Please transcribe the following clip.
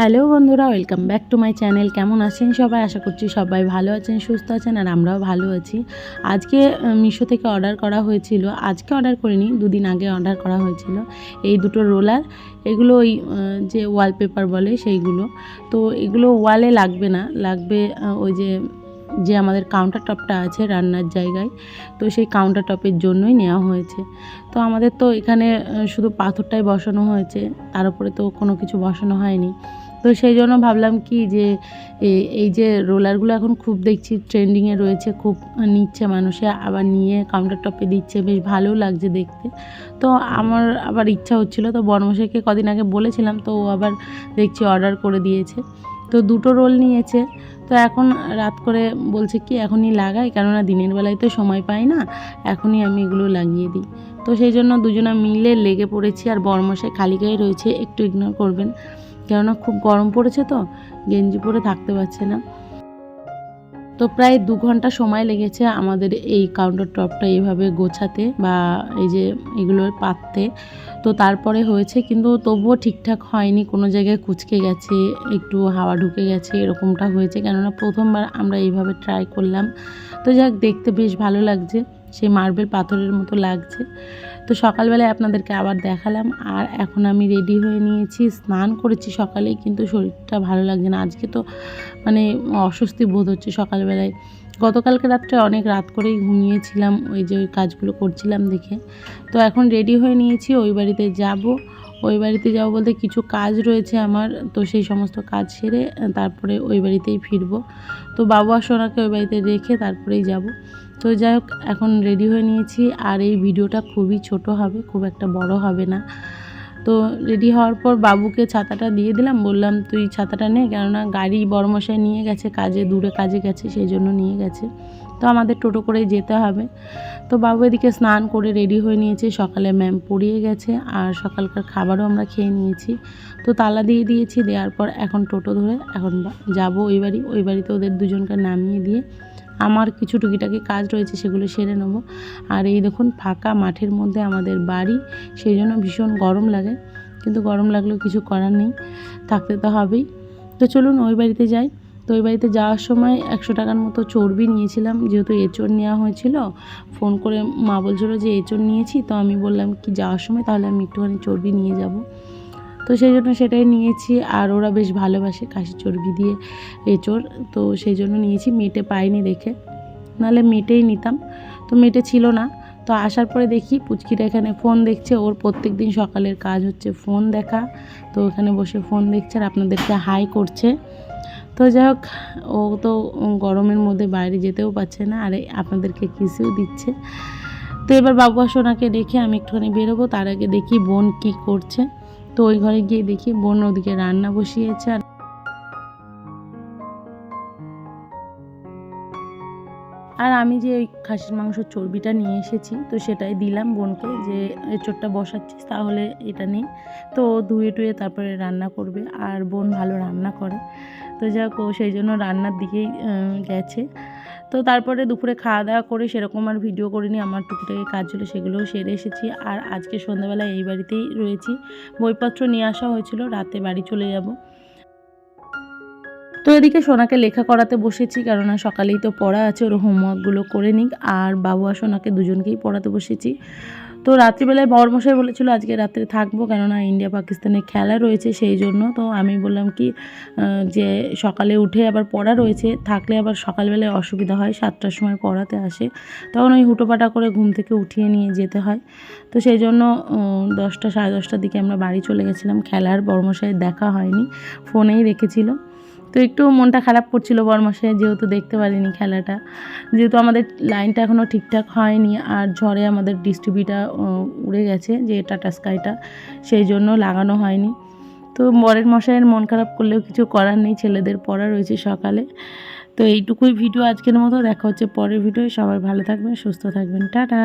Hello বন্ধুরা, welcome back to my channel. কেমন আছেন সবাই? আশা করছি সবাই ভালো আছেন, সুস্থ আছেন, আর আমরাও ভালো আছি। আজকে মিশো থেকে অর্ডার করা হয়েছিল। আজকে অর্ডার করিনি, দুদিন আগে অর্ডার করা হয়েছিল। এই দুটো রোলার, এগুলো ওই যে ওয়ালপেপার বলে সেইগুলো। তো এগুলো ওয়ালে লাগবে না, লাগবে ওই যে যে আমাদের কাউন্টার টপটা আছে রান্নার জায়গায়। তো সেই কাউন্টার টপের জন্যই নেওয়া হয়েছে। তো আমাদের তো এখানে শুধু পাথরটাই বসানো হয়েছে, তার উপরে তো কোনো কিছু বসানো হয়নি। তো সেই জন্য ভাবলাম কি যে এই যে রোলারগুলো এখন খুব দেখছি ট্রেন্ডিংয়ে রয়েছে, খুব নিচ্ছে মানুষে, আবার নিয়ে কাউন্টার টপে দিচ্ছে, বেশ ভালো লাগছে দেখতে। তো আমার আবার ইচ্ছা হচ্ছিল, তো বর্মশাইকে কদিন আগে বলেছিলাম, তো ও আবার দেখছি অর্ডার করে দিয়েছে। তো দুটো রোল নিয়েছে, তো এখন রাত করে বলছে কি, এখনই লাগাই, কেননা দিনের বেলায় তো সময় পাই না, এখনই আমি এগুলো লাগিয়ে দিই। তো সেই জন্য দুজনা মিলে লেগে পড়েছি, আর বর্মশাই খালি গায়ে রয়েছে, একটু ইগনোর করবেন। কেননা খুব গরম পড়েছে তো, গেঞ্জি পরে থাকতে পারছে না। তো প্রায় দু ঘণ্টা সময় লেগেছে আমাদের এই কাউন্টার টপটা এইভাবে গোছাতে বা এই যে এগুলো পাততে। তো তারপরে হয়েছে কিন্তু তবুও ঠিকঠাক হয়নি, কোনো জায়গায় কুচকে গেছে, একটু হাওয়া ঢুকে গেছে, এরকমটা হয়েছে। কেননা প্রথমবার আমরা এইভাবে ট্রাই করলাম। তো যাক, দেখতে বেশ ভালো লাগছে। সেই মার্বেল পাথরের মতো লাগছে। তো সকালবেলায় আপনাদেরকে আবার দেখালাম, আর এখন আমি রেডি হয়ে নিয়েছি, স্নান করেছি সকালেই, কিন্তু শরীরটা ভালো লাগছে না। আজকে তো মানে অস্বস্তি বোধ হচ্ছে সকালবেলায়। গতকালকে রাত্রে অনেক রাত করেই ঘুমিয়েছিলাম, ওই যে ওই কাজগুলো করছিলাম দেখে। তো এখন রেডি হয়ে নিয়েছি, ওই বাড়িতে যাব। ওই বাড়িতে যাব বলতে কিছু কাজ রয়েছে আমার, তো সেই সমস্ত কাজ সেরে তারপরে ওই বাড়িতেই ফিরবো। তো বাবু আর সোনাকে ওই বাড়িতে রেখে তারপরেই যাব। তো যাই হোক, এখন রেডি হয়ে নিয়েছি, আর এই ভিডিওটা খুবই ছোট হবে, খুব একটা বড় হবে না। তো রেডি হওয়ার পর বাবুকে ছাতাটা দিয়ে দিলাম। বললাম, তুই ছাতাটা নে, কেননা গাড়ি বড়মশাই নিয়ে গেছে, কাজে, দূরে কাজে গেছে সেই জন্য নিয়ে গেছে। তো আমাদের টোটো করে যেতে হবে। তো বাবু এদিকে স্নান করে রেডি হয়ে নিয়েছে। সকালে ম্যাম পড়িয়ে গেছে, আর সকালকার খাবারও আমরা খেয়ে নিয়েছি। তো তালা দিয়ে দিয়েছি, দেওয়ার পর এখন টোটো ধরে এখন যাব ওই বাড়ি, ওই বাড়িতে ওদের দুজনকে নামিয়ে দিয়ে আমার কিছু টুকিটাকি কাজ রয়েছে সেগুলো সেরে নেব। আর এই দেখুন, ফাঁকা মাঠের মধ্যে আমাদের বাড়ি, সেই জন্য ভীষণ গরম লাগে, কিন্তু গরম লাগলেও কিছু করার নেই, থাকতে তো হবেই। তো চলুন, ওই বাড়িতে যাই। তো ওই বাড়িতে যাওয়ার সময় একশো টাকার মতো চর্বি নিয়েছিলাম, যেহেতু এঁচড় নেওয়া হয়েছিল, ফোন করে মা বলছিল যে এঁচড় নিয়েছি, তো আমি বললাম কি, যাওয়ার সময় তাহলে আমি একটুখানি চর্বি নিয়ে যাব। তো সেই জন্য সেটাই নিয়েছি। আর ওরা বেশ ভালোবাসে কাশি চর্বি দিয়ে এঁচড়। তো সেই জন্য নিয়েছি। মেটে পাইনি দেখে। নাহলে মেটেই নিতাম। তো মেটে ছিল না। তো আসার পরে দেখি পুচকিটা এখানে ফোন দেখছে। ওর প্রত্যেক দিন সকালের কাজ হচ্ছে ফোন দেখা। তো ওখানে বসে ফোন দেখছে আর আপনাদেরকে হাই করছে। তো যাই হোক, ও তো গরমের মধ্যে বাইরে যেতেও পারছে না। আর আপনাদেরকে কিসেও দিচ্ছে। তো এবার বাবু সোনাকে রেখে আমি একটুখানি বেরোবো। তার আগে দেখি বোন কি করছে। তো ওই ঘরে গিয়ে দেখি বোন ওদিকে রান্না বসিয়েছে আর আর আমি যে ওই খাসির মাংসের চর্বিটা নিয়ে এসেছি, তো সেটাই দিলাম বোনকে যে এঁচোড়টা বসাচ্ছিস তাহলে এটা নেই তো ধুয়ে টুয়ে তারপরে রান্না করবে আর বোন ভালো রান্না করে। তো যাক, ও সেই জন্য রান্নার দিকেই গেছে। তো তারপরে দুপুরে খাওয়া দাওয়া করে সেরকম আর ভিডিও করিনি, আমার টুকিটাকি কাজ ছিল সেগুলোও সেরে এসেছি। আর আজকে সন্ধ্যাবেলায় এই বাড়িতেই রয়েছি। বইপত্র নিয়ে আসা হয়েছিল, রাতে বাড়ি চলে যাব। তো এদিকে সোনাকে লেখা করাতে বসেছি, কেননা সকালেই তো পড়া আছে, ওর হোমওয়ার্কগুলো করে নিক। আর বাবু আর সোনাকে দুজনকেই পড়াতে বসেছি। তো রাত্রিবেলায় বরমশাই বলেছিল, আজকে রাত্রে থাকব, কেননা ইন্ডিয়া পাকিস্তানের খেলা রয়েছে সেই জন্য। তো আমি বললাম কি যে সকালে উঠে আবার পড়া রয়েছে, থাকলে আবার সকালবেলায় অসুবিধা হয়, সাতটার সময় পড়াতে আসে। তখন ওই হুটোপাটা করে ঘুম থেকে উঠিয়ে নিয়ে যেতে হয়। তো সেই জন্য দশটা সাড়ে দশটার দিকে আমরা বাড়ি চলে গেছিলাম। খেলার বর্মশাই দেখা হয়নি, ফোনেই রেখেছিল। তো একটু মনটা খারাপ করছিল বরমাসে যেহেতু দেখতে পারিনি খেলাটা। যেহেতু আমাদের লাইনটা এখনও ঠিকঠাক হয়নি, আর ঝড়ে আমাদের ডিস্ট্রিবিউটা উড়ে গেছে যে টাটা স্কাইটা সেই জন্য লাগানো হয়নি। তো বরের মশাইয়ের মন খারাপ করলেও কিছু করার নেই, ছেলেদের পড়া রয়েছে সকালে। তো এইটুকুই ভিডিও আজকের মতো, দেখা হচ্ছে পরের ভিডিও সবাই ভালো থাকবেন, সুস্থ থাকবেন। টাটা!